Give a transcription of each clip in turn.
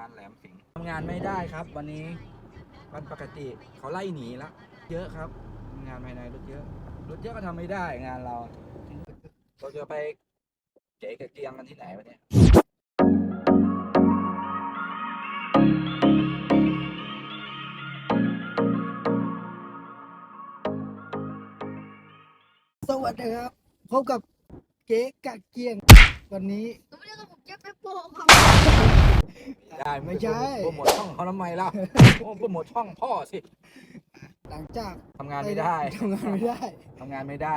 านแหลมสิงห์ทำงานไม่ได้ครับ วันนี้วันปกติเขาไล่หนีแล้วเยอะครับ งานภายในรถเยอะรถเยอะก็ทำไม่ได้งานเราเราจะไปเจ๊กับเกียงกันที่ไหนวะเนี่ยสวัสดีครับพบกับเจ๊กะเกียง วันนี้ก็ไม่ได้กับผมเจ๊ไปโปะครับ ได้ไม่ใช่ โปรโมทช่องเขาทำไมล่ะโอ้โปรโมทช่องพ่อสิหลังจากทำงานไม่ได้ทำงานไม่ได้ทำงานไม่ได้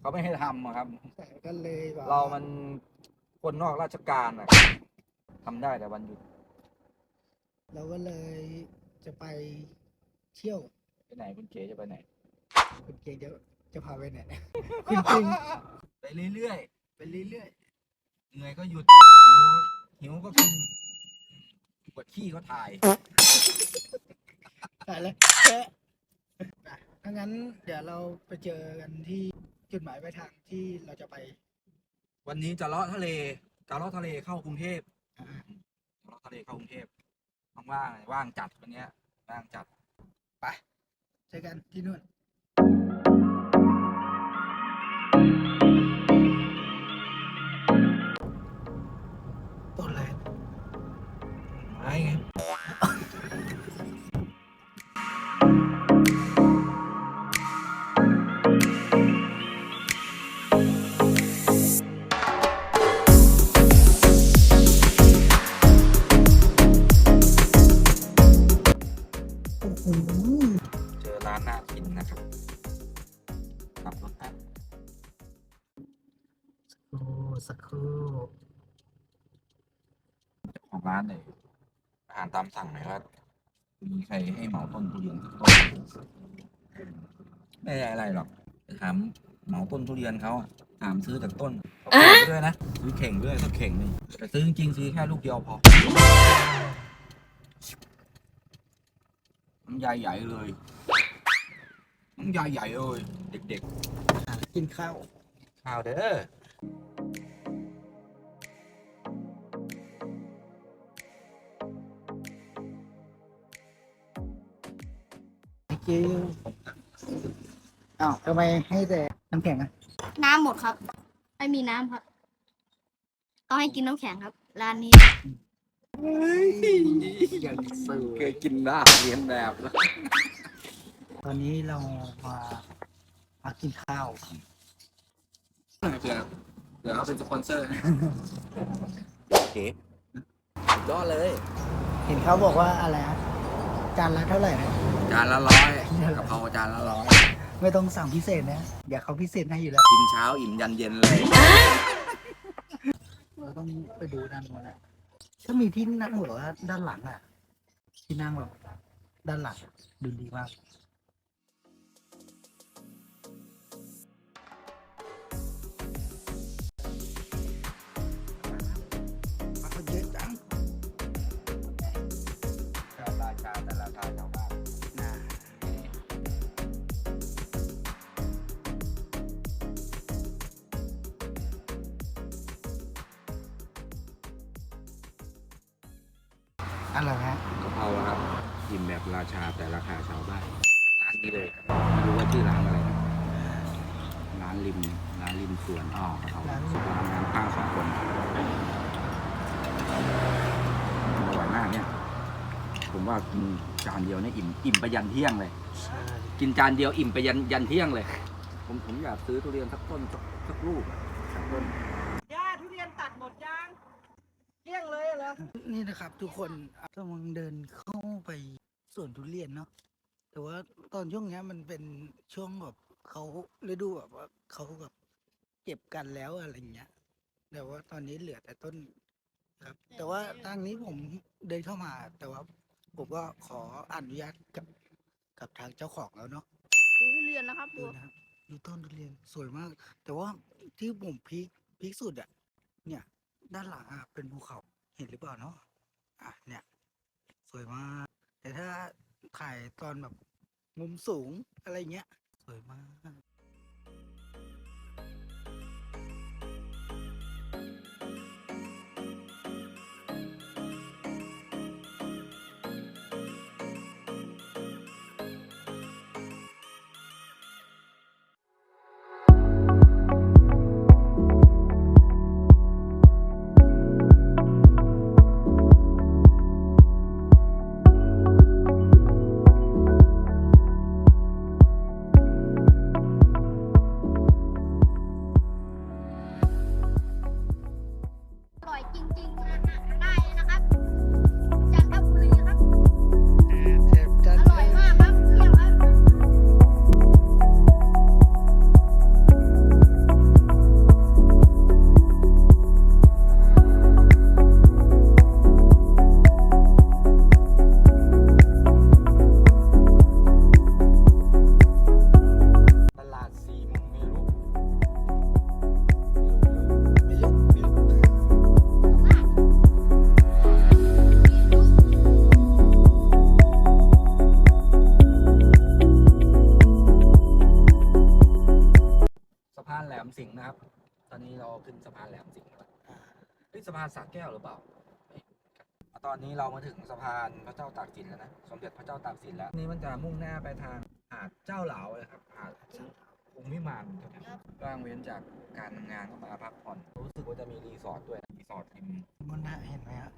เขาไม่ให้ทำอะครับแต่ก็เลยแบบเรามันคนนอกราชการอะทำได้แต่วันหยุดเราก็เลยจะไปเที่ยวไปไหนคุณเก๋จะไปไหน คุณเกียงเดี๋ยวจะพาไปไหนคุณจริงไปเรื่อยไปเรื่อยๆเหนื่อยก็หยุดหิวหิวก็กินป วดขี้ก็ถ่ายๆไปแล้วถ้างั้นเดี๋ยวเราไปเจอกันที่จุดหมายปลายทางที่เราจะไปวันนี้จะเลาะทะเลจะเลาะทะเลเข้ากรุงเทพอ่าจะเลาะทะเลเข้ากรุงเทพว่างๆว่างจัดวันเนี้ยว่างจัดเจอกันที่นู่นต้น ไม้ไง สั่งหน่อยครับมีใครให้เหมาต้นทุเรียนสักต้นไม่ได้อะไรหรอกไปถามเหมาต้นทุเรียนเขาอะถามซื้อจากต้นเขาเข่งด้วยนะซื้อเข่งด้วยสักเข่งหนึ่งแต่ซื้อจริงๆซื้อแค่ลูกเดียวพอน้ำยายใหญ่เลยน้ำยายใหญ่เลยเด็กหากินข้าวๆข้าวเด้อ เจ๊อ้าวทำไมให้แต่น้ำแข็งอะน้ำหมดครับ ไม่มีน้ำครับ ต้องให้กินน้ำแข็งครับ ร้านนี้ อย่างสูเคยกินได้เรียนแบบแล้วตอนนี้เรามามากินข้าวเดี๋ยวเดี๋ยวเขาเป็นสปอนเซอร์โอเคยอดเลย เห็นเขาบอกว่าอะไรนะจานละเท่าไหร่นะ จานละร้อยกะเพราจานละร้อยไม่ต้องสั่งพิเศษนะ เดี๋ยวเขาพิเศษให้อยู่แล้ว กินเช้าอิ่มยันเย็นเลย เราต้องไปดูด้านบนนะถ้ามีที่นั่งแบบว่าด้านหลังอะ ที่นั่งแบบด้านหลังดูดีมาก อะไรฮะกะเพราครับอิ่มแบบราชาแต่ราคาชาวบ้านร้านนี้เลยไม่รู้ว่าชื่อร้านอะไรนะร้านริมร้านริมสวนอ๋อกะเพราสุดร้านน้ำข้างสองคนอร่อยมากเนี่ย ผมว่ากินจานเดียวเนี่ยอิ่มอิ่มไปยันเที่ยงเลย กินจานเดียวอิ่มไปยันยันเที่ยงเลย ผมผมอยากซื้อทุเรียนสักต้นสักสักลูกสักต้น นี่นะครับทุกคนกำลังเดินเข้าไปสวนทุเรียนเนาะแต่ว่าตอนช่วงเนี้ยมันเป็นช่วงแบบเขาฤดูแบบว่าเขาแบบเก็บกันแล้วอะไรเงี้ย แต่ว่าตอนนี้เหลือแต่ต้นครับ แต่ว่าทางนี้ผมเดินเข้ามา แต่ว่าผมก็ขออนุญาตกับกับทางเจ้าของแล้วเนาะดูทุเรียนนะครับดูดูนะครับดูต้นทุเรียนสวยมาก แต่ว่าที่ผมพีคพีคสุดอะเนี่ย ด้านหลังอะเป็นภูเขา เห็นหรือเปล่าเนาะอะเนี่ย สวยมาก แต่ถ้าถ่ายตอนแบบมุมสูงอะไรเงี้ย สวยมาก ครับ ตอนนี้เราขึ้นสะพานแหลมสิงห์แล้วเฮ้ยสะพานสากแก้วหรือเปล่าตอนนี้เรามาถึงสะพานพระเจ้าตากสินแล้วนะสมเด็จพระเจ้าตากสินแล้วนี่มันจะมุ่งหน้าไปทางหาดเจ้าเหลาเลยครับหาดองค์วิมานครับว่างเว้นจากการทำงานมาพักผ่อน รู้สึกว่าจะมีรีสอร์ทด้วยรีสอร์ทริมบนหน้าเห็นไหมฮะ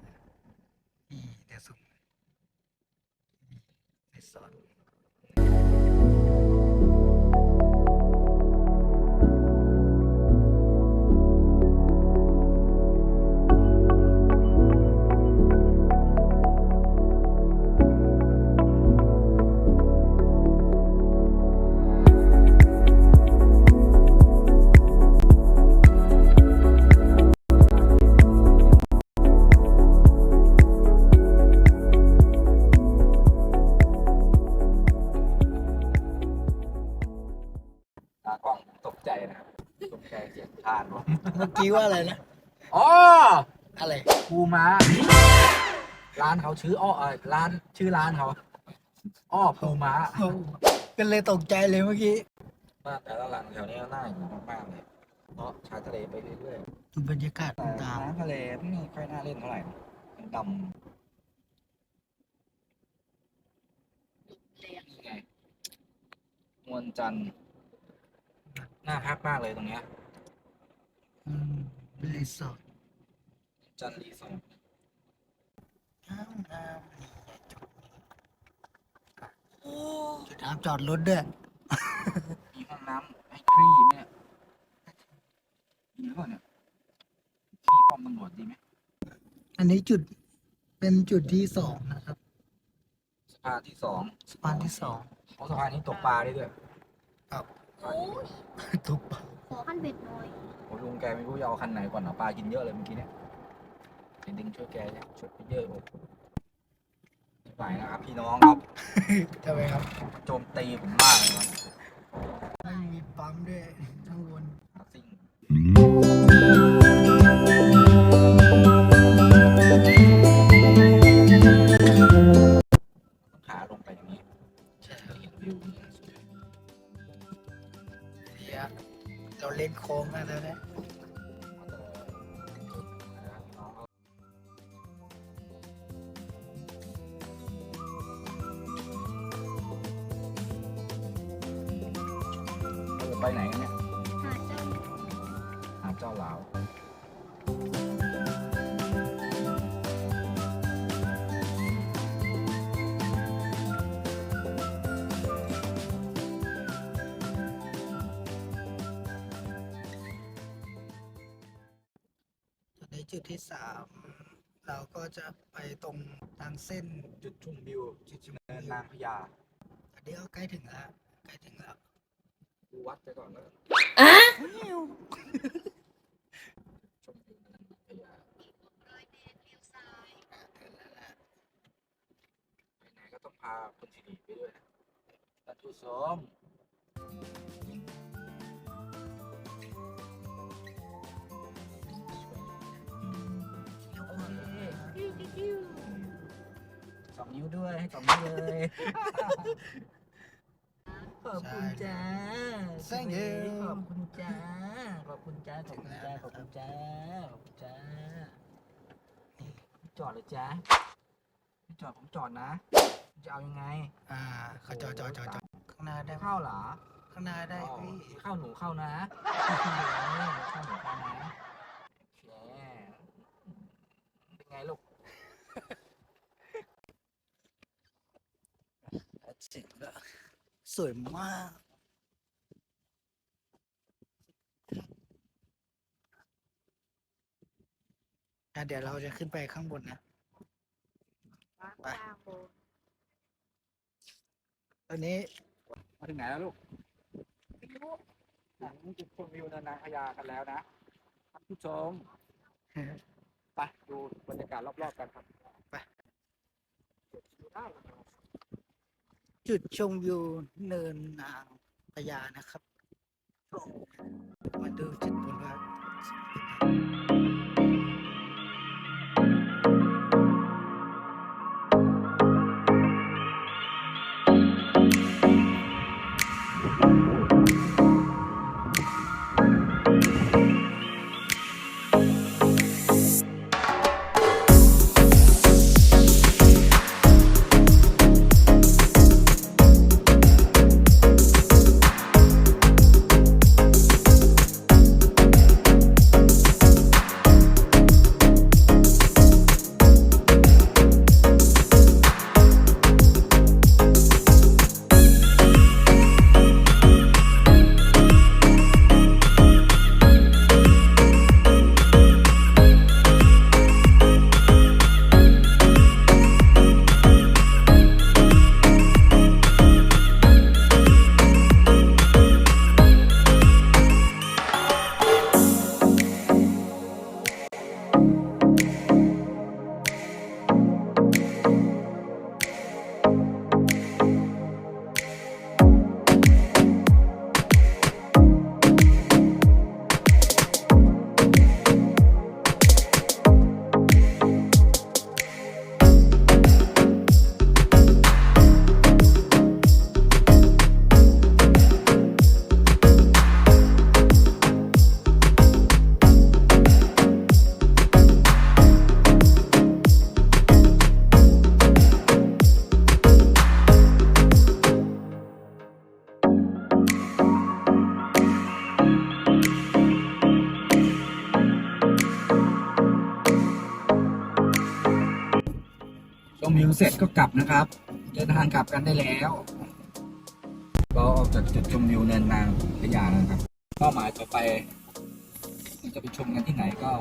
อีเดสุมรีสอร์ท มื่อกี้ว่าอะไรนะ อ๋อ อะไรปูม้า ร้านเขาชื่ออ้อเออร้านชื่อร้านเขาอ้อปูม้าก็เลยตกใจเลยเมื่อกี้บ้านแต่ละหลังแถวนี้น่าอยู่มากๆเลยเพราะชายทะเลไปเรื่อยดูบรรยากาศๆแต่ตามน้ำทะเลไม่ค่อยน่าเล่นเท่าไหร่นะมันดำนี่ไงนวลจันทร์น่าพักมากเลยตรงเนี้ยอืมเป็น รีสอร์ทจันทร์รีสอร์ทน้ำน้ำนี่ไงจุดนี้จุดน้ำจอดรถด้วย มีห้องน้ำให้ครี่ไหมเนี่ยมีหรือเปล่าเนี่ยครี่ป้อมตำรวจดีไหมอันนี้จุดเป็นจุดที่สองนะครับสะพานที่สองสะพานที่สองเพราะสะพานนี้ตกปลาได้ด้วยครับสะพานนี้ทุกปะขอขั้นเบ็ดหน่อยโอ้ลุง แกไม่รู้จะเอาคันไหนก่อนเนาะปลากินเยอะเลยเมื่อกี้เนี่ยเดี๋ยวดึงช่วยแกเนี่ยช่วยไปเยอะเลยไม่ไหวนะครับพี่น้องครับทำไมครับโจมตีผมมากเลยครับไม่มีปั๊มด้วยข้างบนหาซิ่งขาลงไปอย่างนี้ใช่คจะรับเห็นวิวเดี๋ยวเราเล่นโค้งมาแล้วนะ จุดที่สามเราก็จะไปตรงทางเส้นจุดชมวิวจุดชมเนินวิวนางพญาอันนี้ก็ใกล้ถึงแล้วใกล้ถึงแล้วดูวัดไปก่อนแล้วกันชมวิวเนินนางพญาไปไหนก็ต้องพาคนสิริไปด้วยนะท่านผู้ชม นิ้วด้วยให้สองนิ้วเลย ขอบคุณจ้า Thank you ขอบคุณจ้า ขอบคุณจ้า ขอบคุณจ้า ขอบคุณจ้า ขอบคุณจ้า จอดเลยจ้าไม่จอดผมจอดนะ จะเอายังไงอ่าเขาจอดจอดจอดจอดข้างหน้าได้ได้ไหมเข้าเหรอ ข้างหน้าได้อ๋อพี่เข้าหนูเข้านะเข้าหนูเข้านะโอเคเป็นไงลูก ถึงแล้วสวยมาก อะเดี๋ยวเราจะขึ้นไปข้างบนนะไปตอนนี้มาถึงไหนแล้วลูกถึงจุดชมวิวเนินนางพญากันแล้วนะท่านผู้ชมไปดูบรรยากาศรอบๆกันครับไปดูได้ จุดชมวิวเนินนางพญานะครับ มาดูจุดบนว่า ชมวิวเสร็จก็กลับนะครับเดินทางกลับกันได้แล้ว เราออกจากจุดชมวิวเนินนางพญานะครับ เป้าหมายต่อไปจะไปชมกันที่ไหนก็